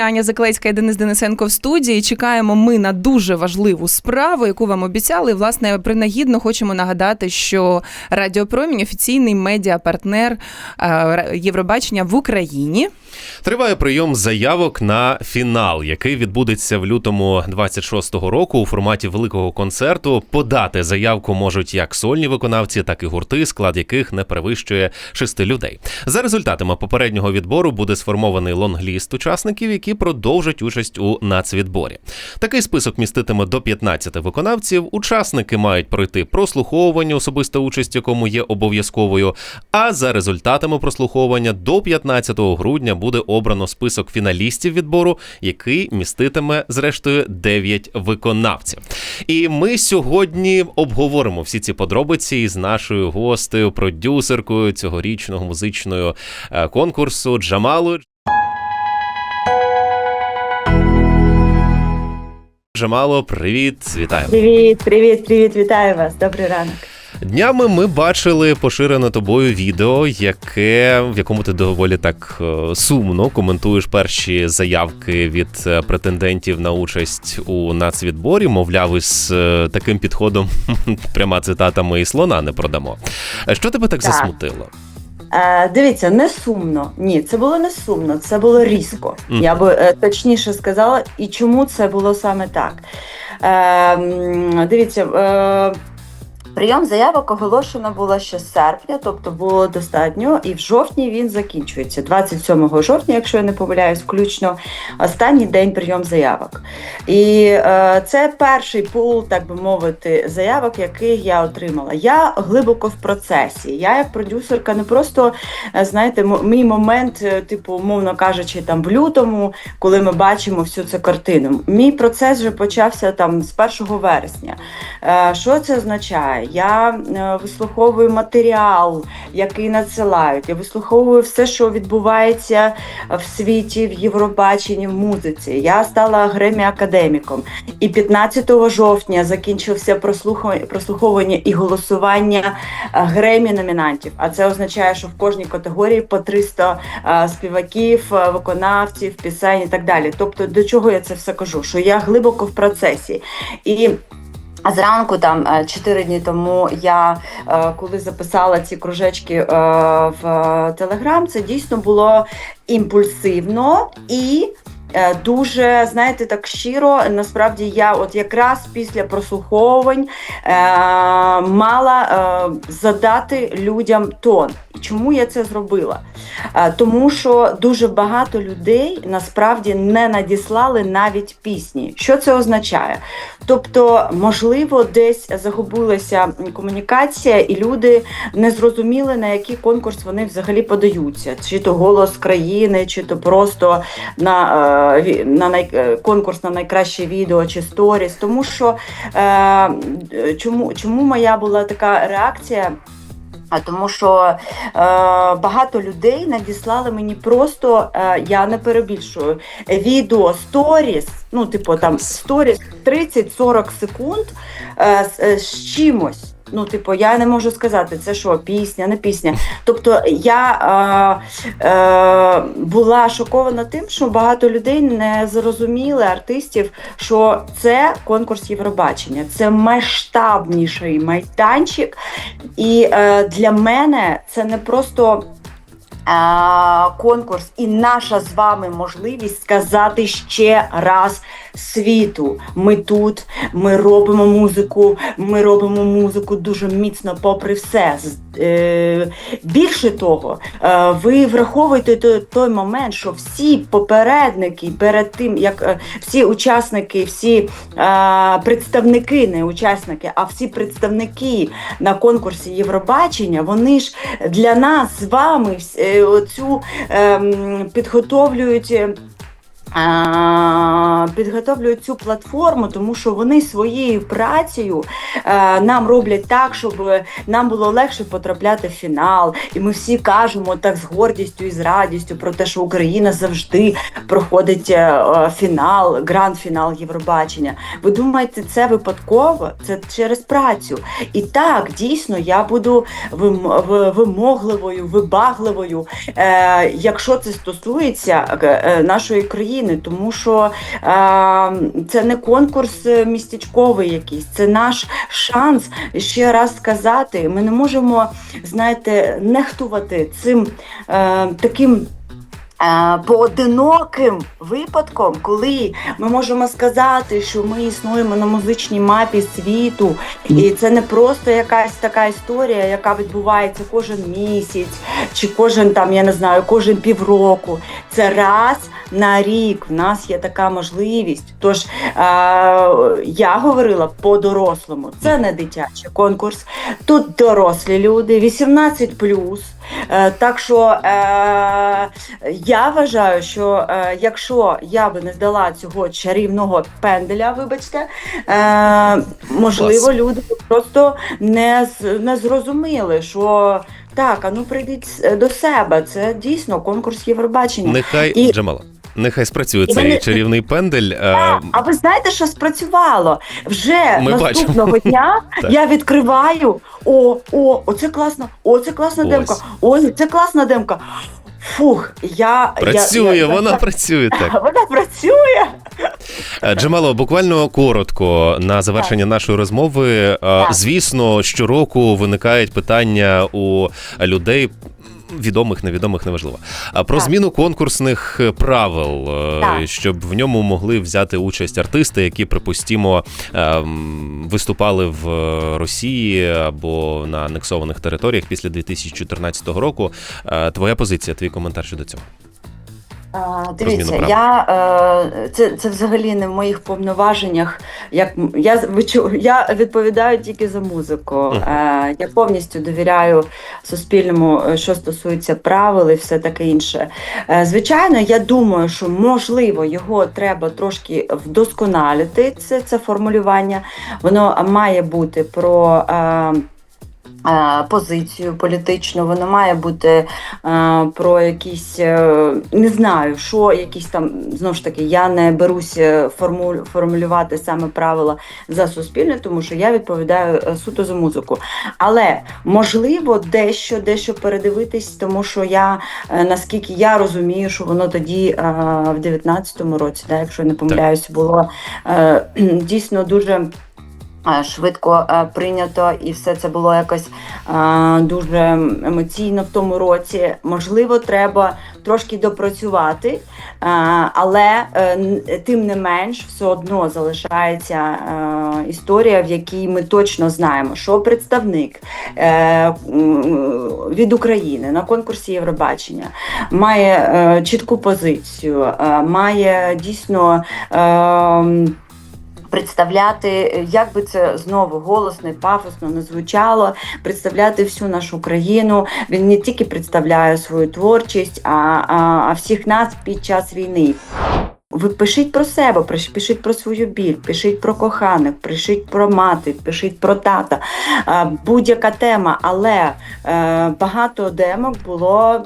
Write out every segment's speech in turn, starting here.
Аня Заклецька і Денис Денисенко в студії. Чекаємо ми на дуже важливу справу, яку вам обіцяли. І, Власне, принагідно хочемо нагадати, що Радіопромінь офіційний медіапартнер е, Євробачення в Україні. Триває прийом заявок на фінал, який відбудеться в лютому 26-го року у форматі великого концерту. Подати заявку можуть як сольні виконавці, так і гурти, склад яких не перевищує шести людей. За результатами попереднього відбору буде сформований лонгліст учасників, які продовжать участь у нацвідборі. Такий список міститиме до 15 виконавців. Учасники мають пройти прослуховування, особиста участь, якому є обов'язковою. А за результатами прослуховування до 15 грудня буде обрано список фіналістів відбору, який міститиме зрештою 9 виконавців. І ми сьогодні обговоримо всі ці подробиці із нашою гостею, продюсеркою цьогорічного музичного е, конкурсу Джамалу. Джамало, привіт, вітаю. Привіт, привіт, привіт, вітаю вас. Добрий ранок. Днями ми бачили поширене тобою відео, яке в якому ти доволі так е, сумно коментуєш перші заявки від е, претендентів на участь у нацвідборі. Мовляв, із е, таким підходом пряма цитата ми і слона не продамо. Що тебе так, Так. засмутило? Е, дивіться, не сумно. Ні, це було не сумно, це було різко. Mm. Я би е, точніше сказала, і чому це було саме так. Е, дивіться. Е, Прийом заявок оголошено було ще з серпня, тобто було достатньо, і в жовтні він закінчується. 27 жовтня, якщо я не помиляюсь, включно останній день прийом заявок. І е, це перший пул, так би мовити, заявок, який я отримала. Я глибоко в процесі. Я, як продюсерка, не просто е, знаєте, мій момент, е, типу, умовно кажучи, там в лютому, коли ми бачимо всю цю картину. Мій процес вже почався там з 1 вересня. Е, Що це означає? Я е, вислуховую матеріал, який надсилають. Я вислуховую все, що відбувається в світі, в Євробаченні, в музиці. Я стала Гремі академіком. І 15 жовтня закінчився прослуховування і голосування Гремі номінантів. А це означає, що в кожній категорії по 300 е, співаків, е, виконавців, пісень і так далі. Тобто, до чого я це все кажу? Що я глибоко в процесі. І а зранку, там е, чотири дні тому, я е, коли записала ці кружечки е, в е, Телеграм, це дійсно було імпульсивно і. Е, Дуже знаєте, так щиро. Насправді я, от якраз після прослуховувань, е, мала е, задати людям тон. Чому я це зробила? Е, тому що дуже багато людей насправді не надіслали навіть пісні. Що це означає? Тобто, можливо, десь загубилася комунікація, і люди не зрозуміли, на який конкурс вони взагалі подаються, чи то голос країни, чи то просто на, е, на най, е, конкурс на найкраще відео чи сторіс. Тому що е, чому, чому моя була така реакція? А тому що е, багато людей надіслали мені просто, е, я не перебільшую, відео сторіс, ну, типу там сторіс 30-40 секунд е, з, е, з чимось. Ну, типу, я не можу сказати, це що, пісня, не пісня. Тобто я е, е, була шокована тим, що багато людей не зрозуміли артистів, що це конкурс Євробачення, це масштабніший майданчик. І е, для мене це не просто. е, Конкурс і наша з вами можливість сказати ще раз світу. Ми тут, ми робимо музику, ми робимо музику дуже міцно, попри все. Е, більше того, е, ви враховуєте той, момент, що всі попередники перед тим, як е, всі учасники, всі представники, не учасники, а всі представники на конкурсі Євробачення, вони ж для нас з вами оцю ем, підготовлюють. Підготовлюють цю платформу, тому що вони своєю працею е, нам роблять так, щоб нам було легше потрапляти в фінал. І ми всі кажемо так з гордістю і з радістю про те, що Україна завжди проходить е, е, фінал, гранд-фінал Євробачення. Ви думаєте, це випадково? Це через працю. І так, дійсно, я буду вимогливою, вибагливою, якщо це стосується нашої країни. України, тому що е, це не конкурс е, містечковий якийсь, це наш шанс ще раз сказати. Ми не можемо, знаєте, нехтувати цим е, таким. Е, Поодиноким випадком, коли ми можемо сказати, що ми існуємо на музичній мапі світу, і це не просто якась така історія, яка відбувається кожен місяць, чи кожен там, я не знаю, кожен півроку. Це раз на рік. В нас є така можливість. Тож е, я говорила по-дорослому, це не дитячий конкурс. Тут дорослі люди, 18 Е, так що е, я вважаю, що е, якщо я би не здала цього чарівного пенделя, вибачте, е, можливо, Клас. люди просто не, не зрозуміли, що так, а ну прийдіть до себе. Це дійсно конкурс Євробачення. Нехай І- Джамала. Нехай спрацює цей вони- чарівний пендель. е, А, а ви знаєте, що спрацювало? Вже Ми наступного дня я відкриваю. О, о, оце класно, о, це класна Ось. демка. Ой, це класна демка. Фух, я Працює, я, я, вона я, працює так. Вона працює. Е, Джамало, буквально коротко на завершення нашої розмови. Е, Звісно, щороку виникають питання у людей. Відомих, невідомих, неважливо. А про Так. зміну конкурсних е, правил, е, Так. щоб в ньому могли взяти участь артисти, які, припустімо, ем, виступали в е, Росії або на анексованих територіях після 2014 року. Твоя позиція, твій коментар щодо цього. А, Дивіться, я е, це, це взагалі не в моїх повноваженнях. Як я вичу- я відповідаю тільки за музику. Е, я повністю довіряю Суспільному, е, що стосується правил і все таке інше. Е, звичайно, я думаю, що можливо його треба трошки вдосконалити. Це, це формулювання. Воно має бути про. Е, Позицію політичну, воно має бути е, про якісь, е, не знаю, що якісь там знову ж таки, я не формуль, формулювати саме правила за суспільне, тому що я відповідаю е, суто за музику. Але можливо дещо, дещо передивитись, тому що я е, наскільки я розумію, що воно тоді е, в 19-му році, да, якщо я не помиляюсь, було е, дійсно дуже. Е, Швидко е, прийнято, і все це було якось е, дуже емоційно в тому році. Можливо, треба трошки допрацювати, але тим не менш, все одно залишається історія, в якій ми точно знаємо, що представник від України на конкурсі Євробачення має чітку позицію, має дійсно. Е, Представляти, як би це знову голосно і пафосно не звучало, представляти всю нашу країну. Він не тільки представляє свою творчість, а, а, а всіх нас під час війни. Ви пишіть про себе, пиш- пишіть про свою біль, пишіть про коханих, пишіть про мати, пишіть про тата. Е, Будь-яка тема, але е, багато демок було.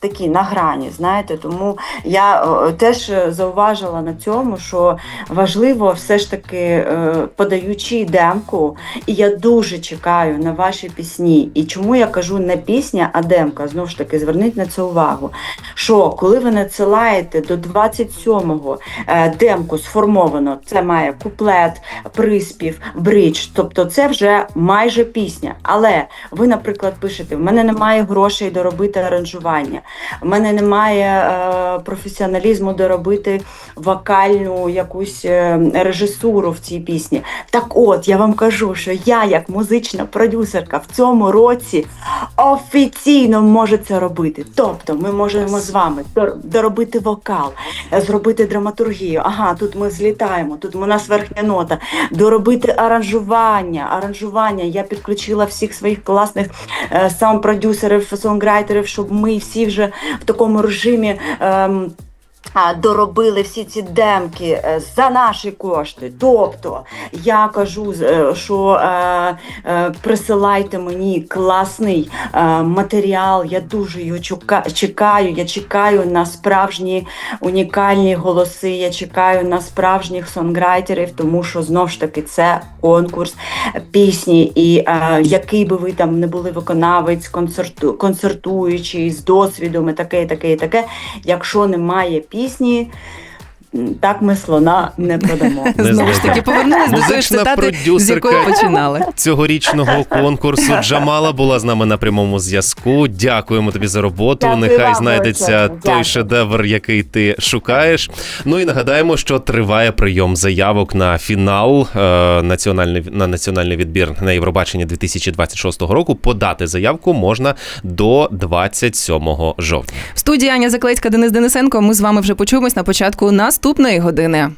Такі на грані, знаєте, тому я е, теж зауважила на цьому, що важливо все ж таки, е, подаючи демку, і я дуже чекаю на ваші пісні. І чому я кажу не пісня, а демка? Знову ж таки, зверніть на це увагу. Що коли ви надсилаєте до 27-го е, демку сформовано, це має куплет, приспів, бридж, тобто це вже майже пісня. Але ви, наприклад, пишете: в мене немає грошей доробити аранжування, в мене немає е, професіоналізму доробити вокальну якусь е, режисуру в цій пісні. Так от, я вам кажу, що я, як музична продюсерка, в цьому році офіційно можу це робити. Тобто, ми можемо з вами доробити вокал, зробити драматургію. Ага, тут ми злітаємо, тут у нас верхня нота, доробити аранжування. Аранжування. Я підключила всіх своїх класних е, саунд-продюсерів, сонграйтерів, щоб ми всі вже в такому режимі. а, доробили всі ці демки е, за наші кошти. Тобто я кажу, е, що е, присилайте мені класний матеріал. Я дуже його чекаю. Я чекаю на справжні унікальні голоси. Я чекаю на справжніх сонграйтерів, тому що знов ж таки це конкурс пісні. І який би ви там не були виконавець, концерту, концертуючий з досвідом, і таке, і таке, і таке. Якщо немає пісні, так ми слона не продамо. Знову ж таки повернулись до тої Музична цитати, з продюсерка. починали. Цьогорічного конкурсу Джамала була з нами на прямому зв'язку. Дякуємо тобі за роботу. Дякую Нехай вам знайдеться величезно. той Дякую. шедевр, який ти шукаєш. Ну і нагадаємо, що триває прийом заявок на фінал е, національний на національний відбір на Євробачення 2026 року. Подати заявку можна до 27 жовтня. В студії Аня Заклецька, Денис Денисенко. Ми з вами вже почуємось на початку наступної години.